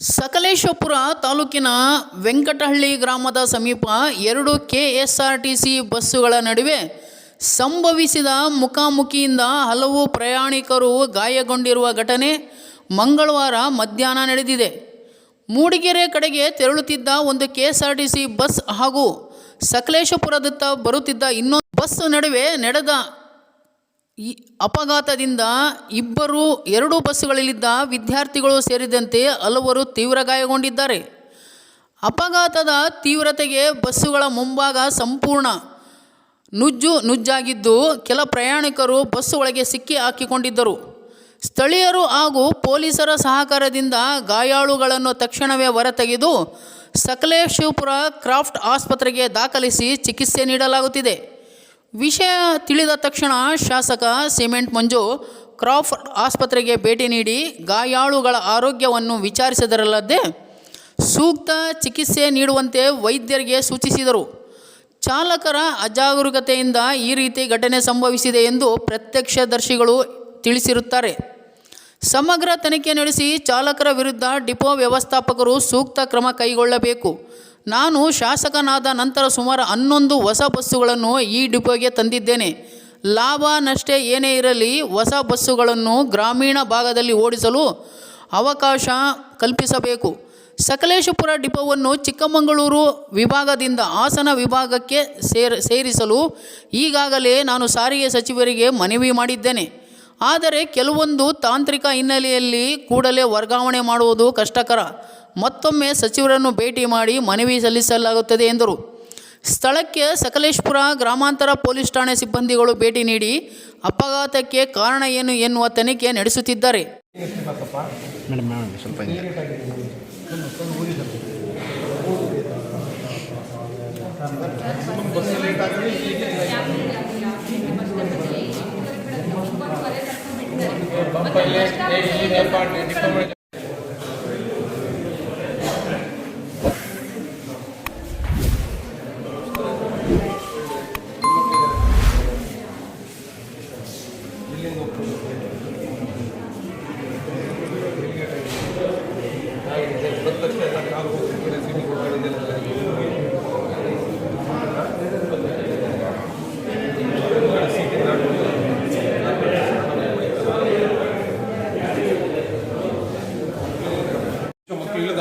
ಸಕಲೇಶಪುರ ತಾಲೂಕಿನ ವೆಂಕಟಹಳ್ಳಿ ಗ್ರಾಮದ ಸಮೀಪ ಎರಡು K S R T C ಬಸ್ಸುಗಳ ನಡುವೆ ಸಂಭವಿಸಿದ ಮುಖಾಮುಖಿಯಿಂದ ಹಲವು ಪ್ರಯಾಣಿಕರು ಗಾಯಗೊಂಡಿರುವ ಘಟನೆ ಮಂಗಳವಾರ ಮಧ್ಯಾಹ್ನ ನಡೆದಿದೆ. ಮೂಡಿಗೆರೆ ಕಡೆಗೆ ತೆರಳುತ್ತಿದ್ದ ಒಂದು ಕೆ ಬಸ್ ಹಾಗೂ ಸಕಲೇಶಪುರದತ್ತ ಬರುತ್ತಿದ್ದ ಇನ್ನೊಂದು ಬಸ್ ನಡುವೆ ನಡೆದ ಈ ಅಪಘಾತದಿಂದ ಇಬ್ಬರು, ಎರಡು ಬಸ್ಸುಗಳಲ್ಲಿದ್ದ ವಿದ್ಯಾರ್ಥಿಗಳು ಸೇರಿದಂತೆ ಹಲವರು ತೀವ್ರ ಗಾಯಗೊಂಡಿದ್ದಾರೆ. ಅಪಘಾತದ ತೀವ್ರತೆಗೆ ಬಸ್ಸುಗಳ ಮುಂಭಾಗ ಸಂಪೂರ್ಣ ನುಜ್ಜು ನುಜ್ಜಾಗಿದ್ದು ಕೆಲ ಪ್ರಯಾಣಿಕರು ಬಸ್ಸು ಒಳಗೆ ಸಿಕ್ಕಿ ಹಾಕಿಕೊಂಡಿದ್ದರು. ಸ್ಥಳೀಯರು ಹಾಗೂ ಪೊಲೀಸರ ಸಹಕಾರದಿಂದ ಗಾಯಾಳುಗಳನ್ನು ತಕ್ಷಣವೇ ಹೊರತೆಗೆದು ಸಕಲೇಶಪುರ ಕ್ರಾಫ್ಟ್ ಆಸ್ಪತ್ರೆಗೆ ದಾಖಲಿಸಿ ಚಿಕಿತ್ಸೆ ನೀಡಲಾಗುತ್ತಿದೆ. ವಿಷಯ ತಿಳಿದ ತಕ್ಷಣ ಶಾಸಕ ಸಿಮೆಂಟ್ ಮಂಜು ಕ್ರಾಫ್ಟ್ ಆಸ್ಪತ್ರೆಗೆ ಭೇಟಿ ನೀಡಿ ಗಾಯಾಳುಗಳ ಆರೋಗ್ಯವನ್ನು ವಿಚಾರಿಸಿದರಲ್ಲದೆ ಸೂಕ್ತ ಚಿಕಿತ್ಸೆ ನೀಡುವಂತೆ ವೈದ್ಯರಿಗೆ ಸೂಚಿಸಿದರು. ಚಾಲಕರ ಅಜಾಗರೂಕತೆಯಿಂದ ಈ ರೀತಿ ಘಟನೆ ಸಂಭವಿಸಿದೆ ಎಂದು ಪ್ರತ್ಯಕ್ಷದರ್ಶಿಗಳು ತಿಳಿಸಿರುತ್ತಾರೆ. ಸಮಗ್ರ ತನಿಖೆ ನಡೆಸಿ ಚಾಲಕರ ವಿರುದ್ಧ ಡಿಪೋ ವ್ಯವಸ್ಥಾಪಕರು ಸೂಕ್ತ ಕ್ರಮ ಕೈಗೊಳ್ಳಬೇಕು. ನಾನು ಶಾಸಕನಾದ ನಂತರ ಸುಮಾರು ಹನ್ನೊಂದು ಹೊಸ ಬಸ್ಸುಗಳನ್ನು ಈ ಡಿಪೋಗೆ ತಂದಿದ್ದೇನೆ. ಲಾಭ ನಷ್ಟ ಏನೇ ಇರಲಿ ಹೊಸ ಬಸ್ಸುಗಳನ್ನು ಗ್ರಾಮೀಣ ಭಾಗದಲ್ಲಿ ಓಡಿಸಲು ಅವಕಾಶ ಕಲ್ಪಿಸಬೇಕು. ಸಕಲೇಶಪುರ ಡಿಪೋವನ್ನು ಚಿಕ್ಕಮಗಳೂರು ವಿಭಾಗದಿಂದ ಹಾಸನ ವಿಭಾಗಕ್ಕೆ ಸೇರ್, ಸೇರಿಸಲು ಈಗಾಗಲೇ ನಾನು ಸಾರಿಗೆ ಸಚಿವರಿಗೆ ಮನವಿ ಮಾಡಿದ್ದೇನೆ. ಆದರೆ ಕೆಲವೊಂದು ತಾಂತ್ರಿಕ ಹಿನ್ನೆಲೆಯಲ್ಲಿ ಕೂಡಲೇ ವರ್ಗಾವಣೆ ಮಾಡುವುದು ಕಷ್ಟಕರ. ಮತ್ತೊಮ್ಮೆ ಸಚಿವರನ್ನು ಭೇಟಿ ಮಾಡಿ ಮನವಿ ಸಲ್ಲಿಸಲಾಗುತ್ತದೆ ಎಂದರು. ಸ್ಥಳಕ್ಕೆ ಸಕಲೇಶ್ಪುರ ಗ್ರಾಮಾಂತರ ಪೊಲೀಸ್ ಠಾಣೆ ಸಿಬ್ಬಂದಿಗಳು ಭೇಟಿ ನೀಡಿ ಅಪಘಾತಕ್ಕೆ ಕಾರಣ ಏನು ಎನ್ನುವ ತನಿಖೆ ನಡೆಸುತ್ತಿದ್ದಾರೆ.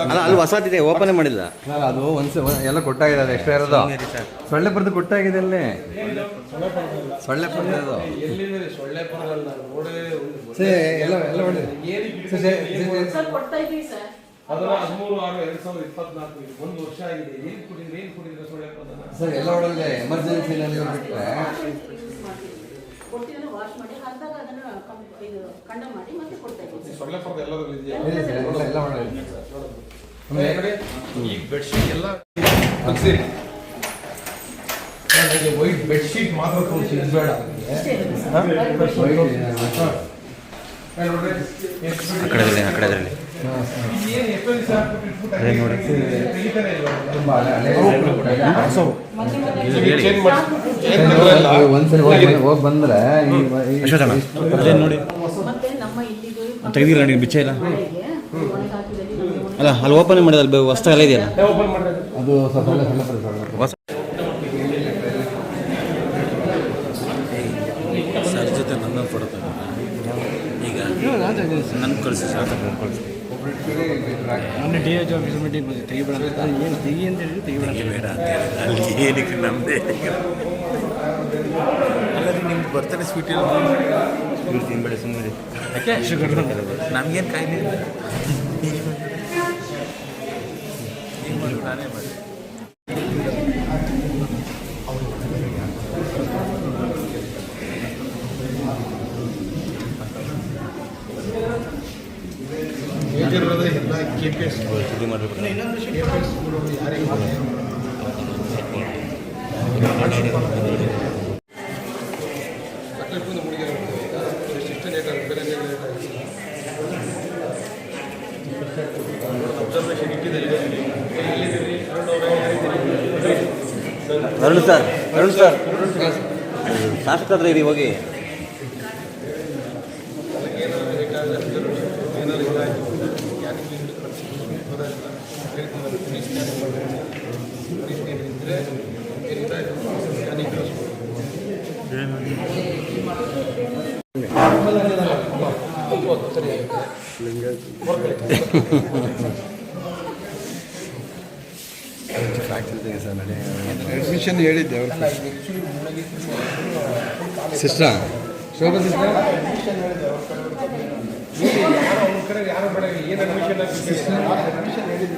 ಅಲ್ಲ ಅಲ್ಲಿ ಹೊಸದಿದೆ ಓಪನ್ ಮಾಡಿಲ್ಲ. ಸರ್ ಅದು ಒಂದ್ಸ ಒಂದ್- ಎಲ್ಲ ಕೊಟ್ಟಾಗಿದೆ ಅದು. ಎಕ್ಸ್ಟ್ರಾ ಇರೋದು ಸೊಳ್ಳೆ ಬರೆದು ಕೊಟ್ಟಾಗಿದೆ ಅಲ್ಲಿ ಸೊಳ್ಳೆ ಪರ್ದು ಅದು ಸೇ ಎಲ್ಲ ಎಲ್ಲ ಸರ್ ಎಲ್ಲ ಒಳ್ಳೆ ಎಮರ್ಜೆನ್ಸಿ ಬಿಟ್ಟರೆ ಕೊಟ್ಟಿದ್ದನ್ನು ವಾಶ್ ಮಾಡಿ ಅದನ್ನು ಇದು ಖಂಡ ಮಾಡಿ ಮತ್ತೆ ಕೊಡ್ತಾ ಇದ್ದೀವಿ. ಕಡೆ? ವೈಟ್ ಬೆಡ್ಶೀಟ್ ಮಾತ್ರ ತೋರಿಸಿ ಬೇಡ. ಆ ಕಡೆ ಆ ಕಡೆ ನೋಡಿ. ಒಂದ್ಸರಿ ಹೋಗಿ ಬಂದ್ರೆ ತೆಗ್ದಿಲ್ಲ ನೀವು ಬಿಚ್ಚ ಇಲ್ಲ? ಅಲ್ಲ ಅಲ್ಲಿ ಓಪನ್ ಮಾಡಿದ ಅಲ್ಲಿ ಹೊಸ್ತ ಎಲ್ಲ ಇದೆಯಲ್ಲ? ಓಪನ್ ಮಾಡ್ರಿ ಅದು ಸರ್ ಜೊತೆ ನನ್ನ ಫೋಟೋ ಈಗ ನನ್ನ ಕಳಿಸಿ ಸರ್ ಕಳಿಸಿ. ಮೊನ್ನೆ ಡಿ ಎಚ್ ಆಫೀಸ್ ಮೀಟಿಂಗ್ ಬಂದು ತೆಗಿಬೇಡ ಅಂತ. ಏನು ತೆಗಿ ಅಂತ ಹೇಳಿ ತೆಗಿಬೇಡ ಬೇಡ ಅಂತ ಹೇಳಿದ್ರೆ. ಅಲ್ಲಿ ಏನಕ್ಕೆ ನಮ್ಮದೇ ಅಲ್ಲದೆ ನಿಮ್ಗೆ ಬರ್ತಾನೆ ಸ್ವೀಟ್ ಇಲ್ಲ ಇವ್ರು ತಿನ್ಬೇಡಿ ಸುಮ್ಮನೆ ಯಾಕೆ? ಶುಗರ್ ನಮ್ಗೇನು ಕಾಯಿಲೆ ಇಲ್ಲ ನಾನೇ ಮಾಡಿ ಅರುಣ್ ಸರ್ ಅರುಣ್ ಸರ್. ಶಾಸಕರ ಇರಿ ಹೋಗಿ. ಅಡ್ಮಿಷನ್ ಹೇಳಿದ್ದೆ ಅವ್ರು. ಸಿಸ್ಟ್ರಾ ಶೋಭಾ ಸಿಸ್ಟ್ರಾ ಯಾರು ಬೇಡ ಏನು ಅಡ್ಮಿಷನ್ ಅಡ್ಮಿಷನ್ ಹೇಳಿದ್ದೆ.